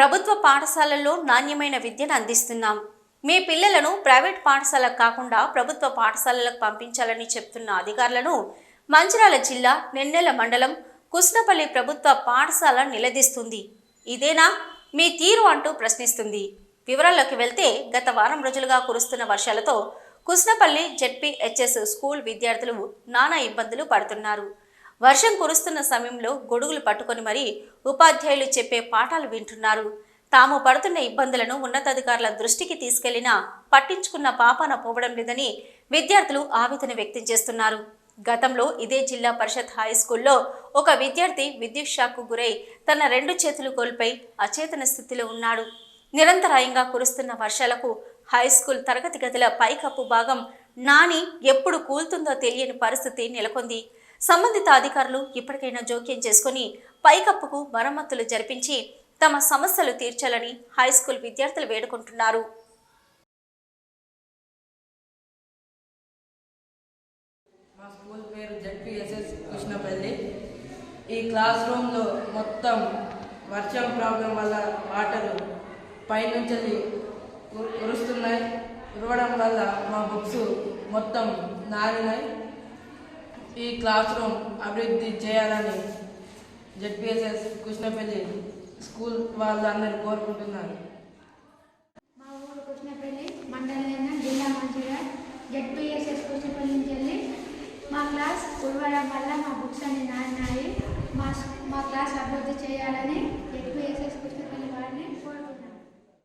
ప్రభుత్వ పాఠశాలల్లో నాణ్యమైన విద్యను అందిస్తున్నాం. మీ పిల్లలను ప్రైవేట్ పాఠశాలకు కాకుండా ప్రభుత్వ పాఠశాలలకు పంపించాలని చెప్తున్న అధికారులను మంచిరాల జిల్లా నెన్నెల మండలం కృష్ణపల్లి ప్రభుత్వ పాఠశాల నిలదీస్తుంది. ఇదేనా? మీ తీరు అంటూ ప్రశ్నిస్తుంది. వివరాల్లోకి వెళ్తే గత వారం రోజులుగా కురుస్తున్న వర్షాలతో కృష్ణపల్లి జెడ్పీహెచ్ఎస్ స్కూల్ విద్యార్థులు నానా ఇబ్బందులు పడుతున్నారు. వర్షం కురుస్తున్న సమయంలో గొడుగులు పట్టుకొని మరీ ఉపాధ్యాయులు చెప్పే పాఠాలు వింటున్నారు. తాము పడుతున్న ఇబ్బందులను ఉన్నతాధికారుల దృష్టికి తీసుకెళ్ళినా పట్టించుకున్న పాపాన పోవడం లేదని విద్యార్థులు ఆవేదన వ్యక్తం చేస్తున్నారు. గతంలో ఇదే జిల్లా పరిషత్ హై స్కూల్లో ఒక విద్యార్థి విద్యుత్ షాక్కు గురై తన రెండు చేతులు కోల్పై అచేతన స్థితిలో ఉన్నాడు. నిరంతరాయంగా కురుస్తున్న వర్షాలకు హై స్కూల్ తరగతి గదుల పైకప్పు భాగం నాని ఎప్పుడు కూలుతుందో తెలియని పరిస్థితి నెలకొంది. సంబంధిత అధికారులు ఇప్పటికైనా జోక్యం చేసుకుని పైకప్పుకు మరమ్మతులు జరిపించి తమ సమస్యలు తీర్చాలని హై స్కూల్ విద్యార్థులు వేడుకుంటున్నారు. మా స్కూల్ పేరు జడ్పిఎస్ఎస్ కృష్ణపల్లి. ఈ క్లాస్ రూమ్లో మొత్తం వర్షం ప్రాబ్లం వల్ల వాటర్ పైనుంచి ఉరుస్తున్నాయి కురుస్తున్నాయి. కురవడం వల్ల మా బుక్స్ మొత్తం నారినాయి. ఈ క్లాస్ రూమ్ అభివృద్ధి చేయాలని జెడ్పిఎస్ఎస్ కృష్ణపల్లి స్కూల్ వాళ్ళందరూ కోరుకుంటున్నారు. మా ఊరు కృష్ణపల్లి మండలం జిల్లా మంచిగా జెడ్పిఎస్ఎస్ కృష్ణపల్లి నుంచి వెళ్ళి మా క్లాస్ ఉడవడం వల్ల మా బుక్స్ అన్ని నాన్నాయి మా మా క్లాస్ అభివృద్ధి చేయాలని